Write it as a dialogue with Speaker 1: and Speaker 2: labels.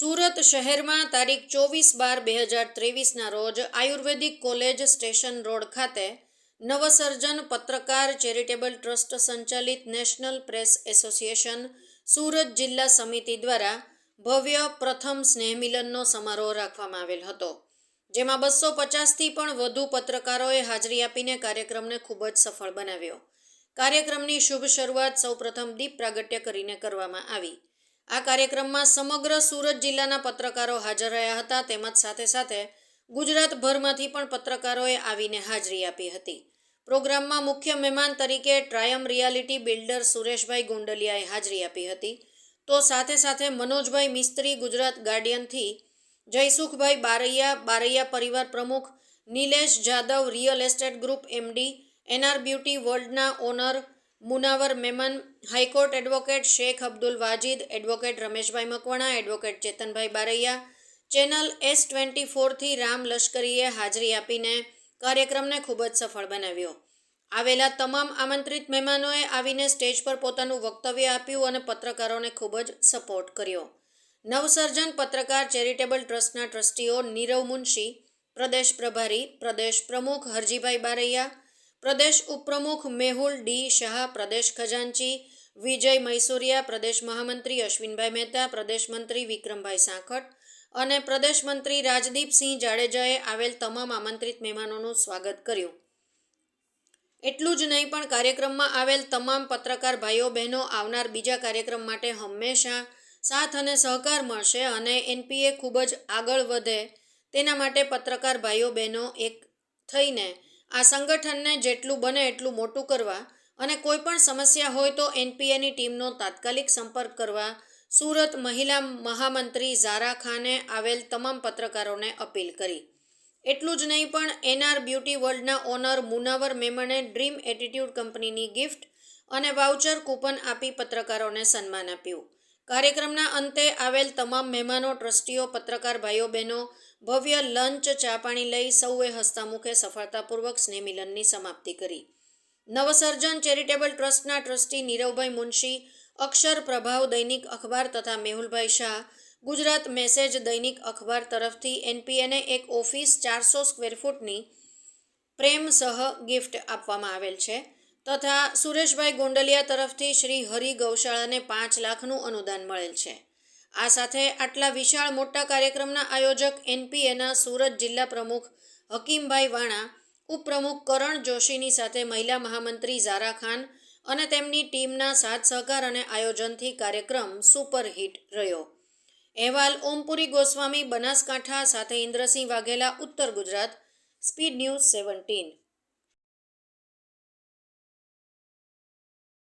Speaker 1: સુરત શહેરમાં તારીખ ચોવીસ બાર બે હજાર ત્રેવીસના રોજ આયુર્વેદિક કોલેજ સ્ટેશન રોડ ખાતે નવસર્જન પત્રકાર ચેરિટેબલ ટ્રસ્ટ સંચાલિત નેશનલ પ્રેસ એસોસિએશન સુરત જિલ્લા સમિતિ દ્વારા ભવ્ય પ્રથમ સ્નેહમિલનનો સમારોહ રાખવામાં આવેલ હતો. જેમાં બસો પચાસથી પણ વધુ પત્રકારોએ હાજરી આપીને કાર્યક્રમને ખૂબ જ સફળ બનાવ્યો. કાર્યક્રમની શુભ શરૂઆત સૌપ્રથમ દીપ પ્રાગટ્ય કરીને કરવામાં આવી. આ કાર્યક્રમમાં સમગ્ર સુરત જિલ્લાના પત્રકારો હાજર રહ્યા હતા. તેમજ સાથે સાથે ગુજરાતભરમાંથી પણ પત્રકારોએ આવીને હાજરી આપી હતી. પ્રોગ્રામમાં મુખ્ય મહેમાન તરીકે ટ્રાયમ રિયાલિટી બિલ્ડર સુરેશભાઈ ગોંડલિયાએ હાજરી આપી હતી. તો સાથે સાથે મનોજભાઈ મિસ્ત્રી ગુજરાત ગાર્ડિયનથી, જયસુખભાઈ બારૈયા બારૈયા પરિવાર પ્રમુખ, Nilesh Jadav real estate group MD, NR beauty વર્લ્ડના owner Munawar Memon, high court advocate Shaikh Abdul Wajid, advocate Rameshbhai Makwana, advocate Chetanbhai Baraiya, channel S twenty ફોરથી Ram લશ્કરીએ હાજરી આપીને કાર્યક્રમને ખૂબ જ સફળ બનાવ્યો. આવેલા તમામ આમંત્રિત મહેમાનોએ આવીને સ્ટેજ પર પોતાનું વક્તવ્ય આપ્યું અને પત્રકારોને ખૂબ જ સપોર્ટ કર્યો. નવસર્જન પત્રકાર ચેરિટેબલ ટ્રસ્ટના ટ્રસ્ટીઓ નીરવ મુનશી, પ્રદેશ પ્રભારી, પ્રદેશ પ્રમુખ હરજીભાઈ બારૈયા પ્રદેશ ઉપપ્રમુખ મેહુલ ડી શાહ, પ્રદેશ ખજાનચી વિજય મૈસુરિયા, પ્રદેશ મહામંત્રી અશ્વિનભાઈ મહેતા, પ્રદેશ મંત્રી વિક્રમભાઈ સાંખટ અને પ્રદેશ મંત્રી રાજદીપસિંહ જાડેજાએ આવેલ તમામ આમંત્રિત મહેમાનોનું સ્વાગત કર્યું. એટલું જ નહીં, પણ કાર્યક્રમમાં આવેલ તમામ પત્રકાર ભાઈઓ બહેનો આવનાર બીજા કાર્યક્રમ માટે હંમેશા સાથ અને સહકાર મળશે અને એનપીએ ખૂબ જ આગળ વધે તેના માટે પત્રકાર ભાઈઓ બહેનો એક થઈને આ સંગઠનને જેટલું બને એટલું મોટું કરવા અને કોઈ પણ સમસ્યા હોય તો એનપીએની ટીમનો તાત્કાલિક સંપર્ક કરવા સુરત મહિલા મહામંત્રી ઝારા ખાને આવેલ તમામ પત્રકારોને અપીલ કરી. એટલું જ નહીં પણ એનઆર બ્યુટી વર્લ્ડના ઓનર મુનાવર મેમણે ડ્રીમ એટીટ્યૂડ કંપનીની ગિફ્ટ અને વાઉચર કૂપન આપી પત્રકારોને સન્માન આપ્યું. કાર્યક્રમના અંતે આવેલ તમામ મહેમાનો, ટ્રસ્ટીઓ, પત્રકાર ભાઈઓ, બહેનો, ભવ્ય લંચ, ચા પાણી લઈ સૌએ હસ્તામુખે સફળતાપૂર્વક સ્નેહમિલનની સમાપ્તિ કરી. નવસર્જન ચેરિટેબલ ટ્રસ્ટના ટ્રસ્ટી નીરવભાઈ મુનશી, અક્ષર પ્રભાવ દૈનિક અખબાર તથા મેહુલભાઈ શાહ, ગુજરાત મેસેજ દૈનિક અખબાર તરફથી એનપીએને એક ઓફિસ ચારસો સ્ક્વેર ફૂટની પ્રેમ સહ ગિફ્ટ આપવામાં આવેલ છે. તથા સુરેશભાઈ ગોંડલિયા તરફથી શ્રી હરિ ગૌશાળાને પાંચ લાખનું અનુદાન મળેલ છે. આ સાથે આટલા વિશાળ મોટા કાર્યક્રમના આયોજક એનપીએના સુરત જિલ્લા પ્રમુખ હકીમભાઈ વાણા, ઉપપ્રમુખ કરણ જોશીની સાથે મહિલા મહામંત્રી ઝારા ખાન અને તેમની ટીમના સાથ સહકાર અને આયોજનથી કાર્યક્રમ સુપરહિટ રહ્યો. અહેવાલ ઓમપુરી ગોસ્વામી, બનાસકાંઠા સાથે ઇન્દ્રસિંહ વાઘેલા, ઉત્તર ગુજરાત, સ્પીડ ન્યૂઝ સેવન્ટીન.